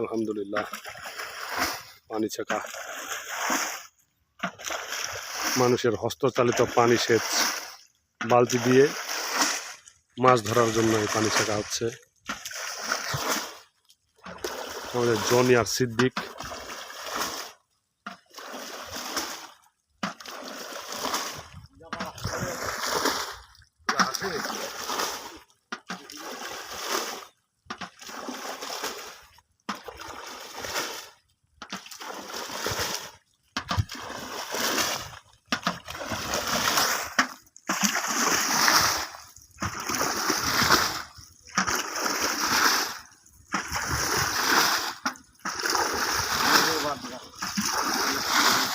আলহামদুলিল্লাহ। পানি ছেঁকা। মানুষের হস্তচালিত পানি সেচ বালতি দিয়ে মাছ ধরার জন্য এই পানি ছেঁকা হচ্ছে। আমাদের জনি আর সিদ্দিক। হুম,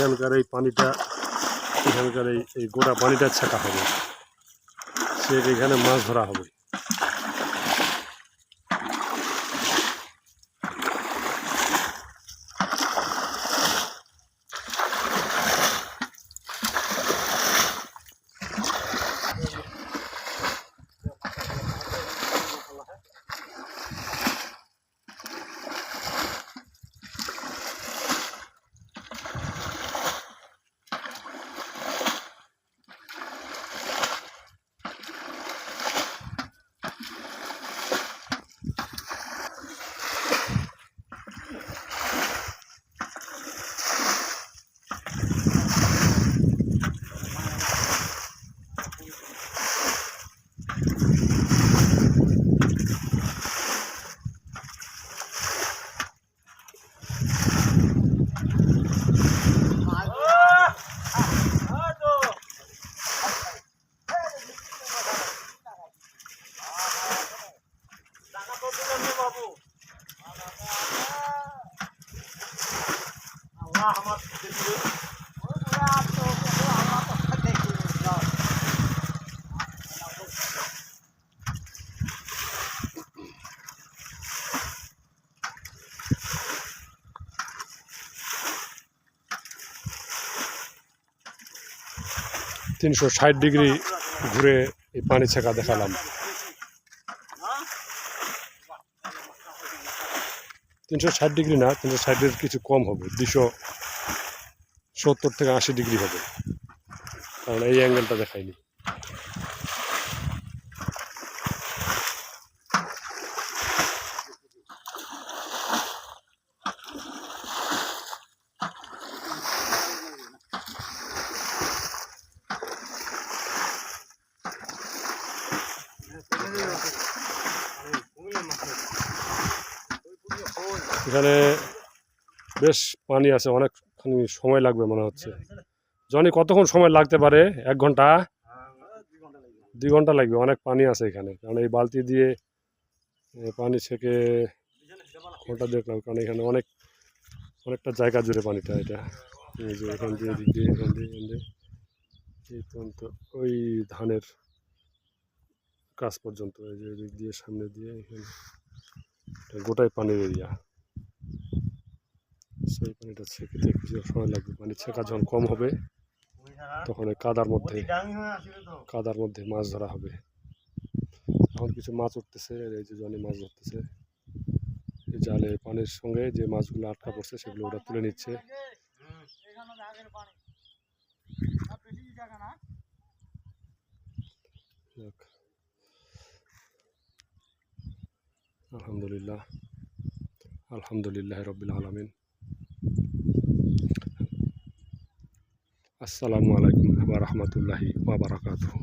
এখানকার এই পানিটা, এখানকার এই এই গোটা পানিটা ছেঁকা হবে। সে এখানে মাছ ধরা হবে। তিনশো ষাট ডিগ্রি ঘুরে এই পানি ছেঁকা দেখালাম। তিনশো ষাট ডিগ্রি না, তিনশো ষাটের কিছু কম হবে দুশো সত্তর থেকে আশি ডিগ্রি হবে। কারণ এই অ্যাঙ্গেলটা দেখায়নি এখানে বেশ পানি আছে, অনেকখানি সময় লাগবে মনে হচ্ছে। জনি, কতক্ষণ সময় লাগতে পারে? এক ঘণ্টা? দুই ঘণ্টা লাগবে, অনেক পানি আছে এখানে। কারণ এই বালতি দিয়ে পানি ছেঁকে ঘণ্টা দেখলাম, কারণ এখানে অনেক, অনেকটা জায়গা জুড়ে পানিটা এটা। এই যে এখান দিয়ে দিয়ে, এখান দিয়ে এখান দিয়ে। এই পর্যন্ত ওই ধানের কাজ পর্যন্ত, এই যে এদিক দিয়ে, সামনে দিয়ে, এখানে। গোটাই পানির এরিয়া। সেই পানিটা ছেঁকেতে কিছু সময় লাগবে পানি ছেঁকা যখন কম হবে, তখন কাদার মধ্যে কাদার মধ্যে মাছ ধরা হবে। এখন কিছু মাছ উঠতেছে, এই যে জনে মাছ ধরতেছে। জালে পানির সঙ্গে যে মাছগুলো আটকা পড়ছে, সেগুলো ওরা তুলে নিচ্ছে। আলহামদুলিল্লাহ। আলহামদুলিল্লাহ রবিল আলমিন। আসসালামু আলাইকুম ওয়া বারাকাতুহু।